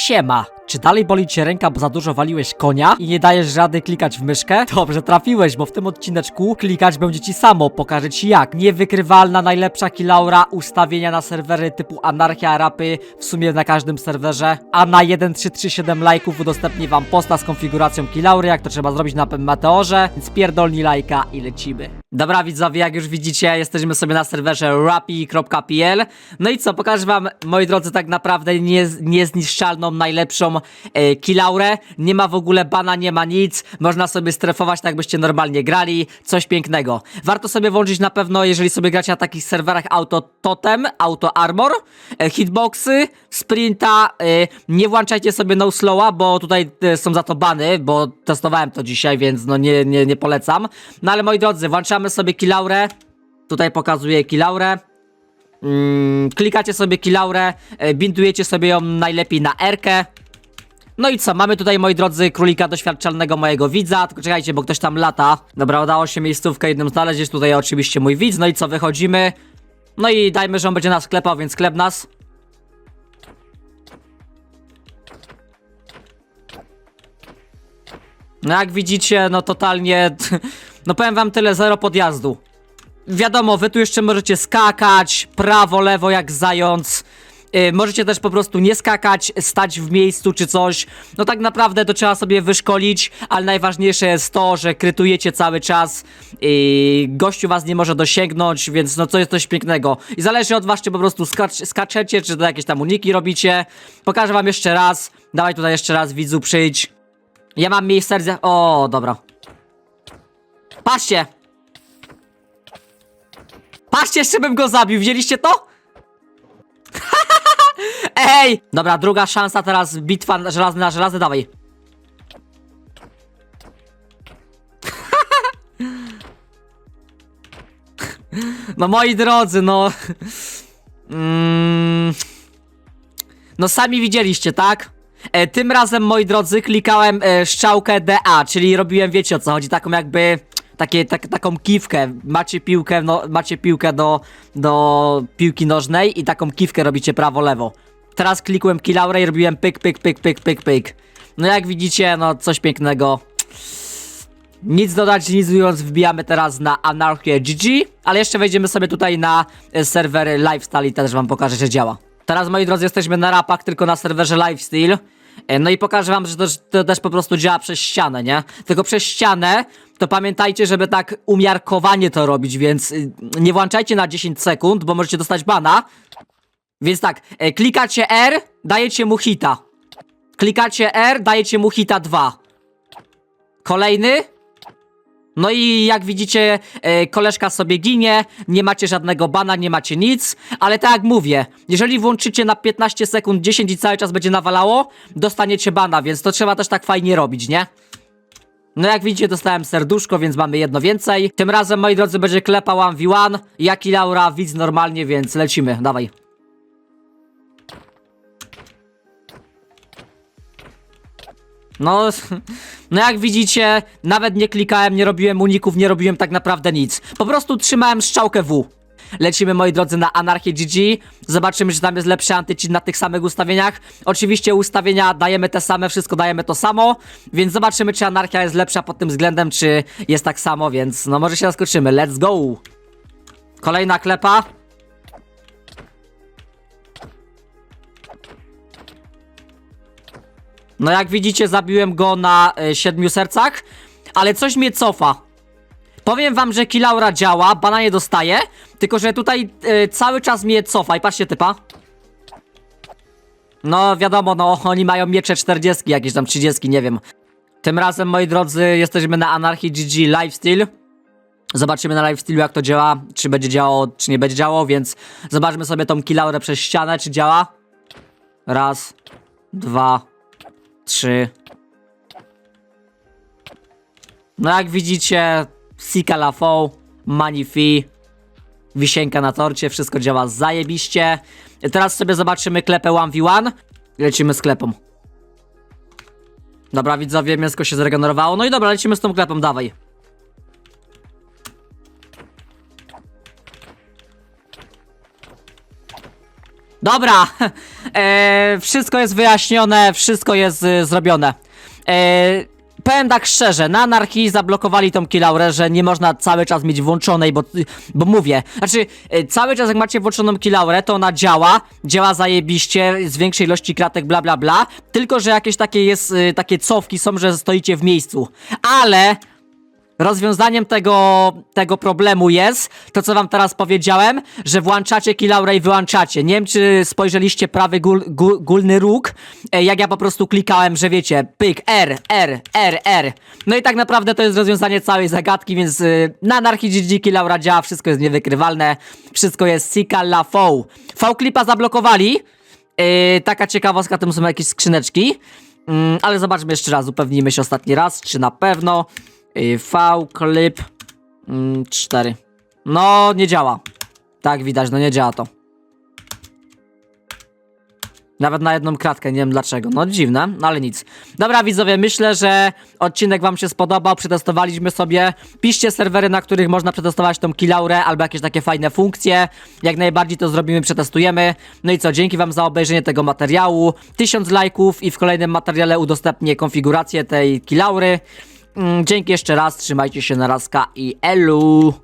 什么 Czy dalej boli cię ręka, bo za dużo waliłeś konia i nie dajesz rady klikać w myszkę? Dobrze trafiłeś, bo w tym odcineczku klikać będzie ci samo, pokażę ci jak. Niewykrywalna, najlepsza kilaura, ustawienia na serwery typu anarchia, rapy, w sumie na każdym serwerze. A na 1337 lajków udostępnię wam posta z konfiguracją kilaury, jak to trzeba zrobić na Meteorze, więc pierdolni lajka i lecimy. Dobra widzowie, jak już widzicie, jesteśmy sobie na serwerze rapi.pl No i co, pokażę wam, moi drodzy, tak naprawdę nie, niezniszczalną, najlepszą e, kilaurę. Nie ma w ogóle bana, nie ma nic. Można sobie strefować tak, byście normalnie grali. Coś pięknego. Warto sobie włączyć na pewno, jeżeli sobie gracie na takich serwerach Auto Totem, Auto Armor, e, hitboxy, sprinta. E, nie włączajcie sobie no slowa, bo tutaj e, są za to bany, bo testowałem to dzisiaj, więc no nie, nie, nie polecam. No ale moi drodzy, włączamy sobie kilaurę. Tutaj pokazuję kilaurę. Mm, klikacie sobie kilaurę, e, bindujecie sobie ją najlepiej na R-kę. No i co, mamy tutaj, moi drodzy, królika doświadczalnego mojego widza, tylko czekajcie, bo ktoś tam lata. Dobra, udało się miejscówkę jednym znaleźć, jest tutaj oczywiście mój widz, no i co, wychodzimy. No i dajmy, że on będzie nas klepał, więc klep nas. No jak widzicie, no totalnie, no powiem wam tyle, zero podjazdu. Wiadomo, wy tu jeszcze możecie skakać, prawo, lewo jak zając. Yy, możecie też po prostu nie skakać, stać w miejscu czy coś. No tak naprawdę to trzeba sobie wyszkolić, ale najważniejsze jest to, że krytujecie cały czas. Yy, gościu was nie może dosięgnąć, więc no co jest coś pięknego. I zależy od was, czy po prostu skacz, skaczecie, czy to jakieś tam uniki robicie. Pokażę wam jeszcze raz. Dawaj tutaj jeszcze raz, widzu, przyjdź. Ja mam miejsce. O, dobra. Patrzcie! Patrzcie, jeszcze bym go zabił, widzieliście to? Ej! Dobra, druga szansa teraz, bitwa na żelazny na żelazny, dawaj. No moi drodzy, no... Mm... No sami widzieliście, tak? E, tym razem, moi drodzy, klikałem e, strzałkę DA, czyli robiłem, wiecie o co chodzi, taką jakby takie, tak, taką kiwkę. Macie piłkę, no, macie piłkę do, do piłki nożnej i taką kiwkę robicie prawo-lewo. Teraz klikłem kilaurę i robiłem pyk, pyk, pyk, pyk, pyk, pyk. No jak widzicie, no coś pięknego. Nic dodać, nic mówiąc, wbijamy teraz na Anarchię GG, ale jeszcze wejdziemy sobie tutaj na e, serwery Lifestyle i też wam pokażę, że działa. Teraz, moi drodzy, jesteśmy na rapach, tylko na serwerze Lifestyle. E, No i pokażę wam, że to, to też po prostu działa przez ścianę, nie? Tylko przez ścianę, to pamiętajcie, żeby tak umiarkowanie to robić, więc y, nie włączajcie na 10 sekund, bo możecie dostać bana. Więc tak, e, klikacie R, dajecie mu hita. Klikacie R, dajecie mu hita 2. Kolejny. No i jak widzicie, e, koleżka sobie ginie, nie macie żadnego bana, nie macie nic, ale tak jak mówię, jeżeli włączycie na 15 sekund 10 i cały czas będzie nawalało, dostaniecie bana, więc to trzeba też tak fajnie robić, nie? No jak widzicie, dostałem serduszko, więc mamy jedno więcej. Tym razem, moi drodzy, będzie klepa 1v1, jak i Laura, widz normalnie, więc lecimy, dawaj. No, no jak widzicie, nawet nie klikałem, nie robiłem uników, nie robiłem tak naprawdę nic. Po prostu trzymałem strzałkę W. Lecimy, moi drodzy, na Anarchię GG. Zobaczymy, czy tam jest lepszy antycheat na tych samych ustawieniach. Oczywiście ustawienia dajemy te same, wszystko dajemy to samo, więc zobaczymy, czy Anarchia jest lepsza pod tym względem, czy jest tak samo, więc no może się zaskoczymy. Let's go! Kolejna klepa. No jak widzicie, zabiłem go na e, siedmiu sercach, ale coś mnie cofa. Powiem wam, że Kilaura działa, bana nie dostaje, tylko że tutaj e, cały czas mnie cofa i patrzcie typa. No wiadomo, no oni mają miecze 40, jakieś tam 30, nie wiem. Tym razem, moi drodzy, jesteśmy na Anarchy GG Lifestyle. Zobaczymy na Lifestyle jak to działa, czy będzie działało, czy nie będzie działało, więc zobaczmy sobie tą Kilaurę przez ścianę, czy działa. Raz, dwa, trzy. No jak widzicie, Sika la Fou, Magnifi, wisienka na torcie, wszystko działa zajebiście. Teraz sobie zobaczymy klepę 1v1 i lecimy z klepą. Dobra, widzowie, mięsko się zregenerowało. No i dobra, lecimy z tą klepą, dawaj. Dobra, e, wszystko jest wyjaśnione, wszystko jest y, zrobione. E, powiem tak szczerze, na anarchii zablokowali tą kilaurę, że nie można cały czas mieć włączonej, bo, bo mówię, znaczy e, cały czas jak macie włączoną kilaurę, to ona działa, działa zajebiście, z większej ilości kratek, bla bla bla, tylko że jakieś takie jest, y, takie cofki są, że stoicie w miejscu, ale... Rozwiązaniem tego, tego problemu jest to, co wam teraz powiedziałem, że włączacie kilaurę i wyłączacie. Nie wiem, czy spojrzeliście prawy gól, gól, górny róg, jak ja po prostu klikałem, że wiecie, pyk, R, R, R, R. No i tak naprawdę to jest rozwiązanie całej zagadki, więc y, na anarchii GG kilaura działa, wszystko jest niewykrywalne, wszystko jest sika la fo. V-clipa zablokowali, Yy, taka ciekawostka, tam są jakieś skrzyneczki. Mm, ale zobaczmy jeszcze raz, upewnijmy się ostatni raz, czy na pewno. Yy, V, clip 4. No, nie działa. Tak widać, no nie działa to. Nawet na jedną kratkę, nie wiem dlaczego. No dziwne, no ale nic. Dobra widzowie, myślę, że odcinek wam się spodobał, przetestowaliśmy sobie. Piszcie serwery, na których można przetestować tą kilaurę albo jakieś takie fajne funkcje. Jak najbardziej to zrobimy, przetestujemy. No i co, dzięki wam za obejrzenie tego materiału. Tysiąc lajków i w kolejnym materiale udostępnię konfigurację tej kilaury. Mm, Dzięki jeszcze raz, trzymajcie się na razka i elu!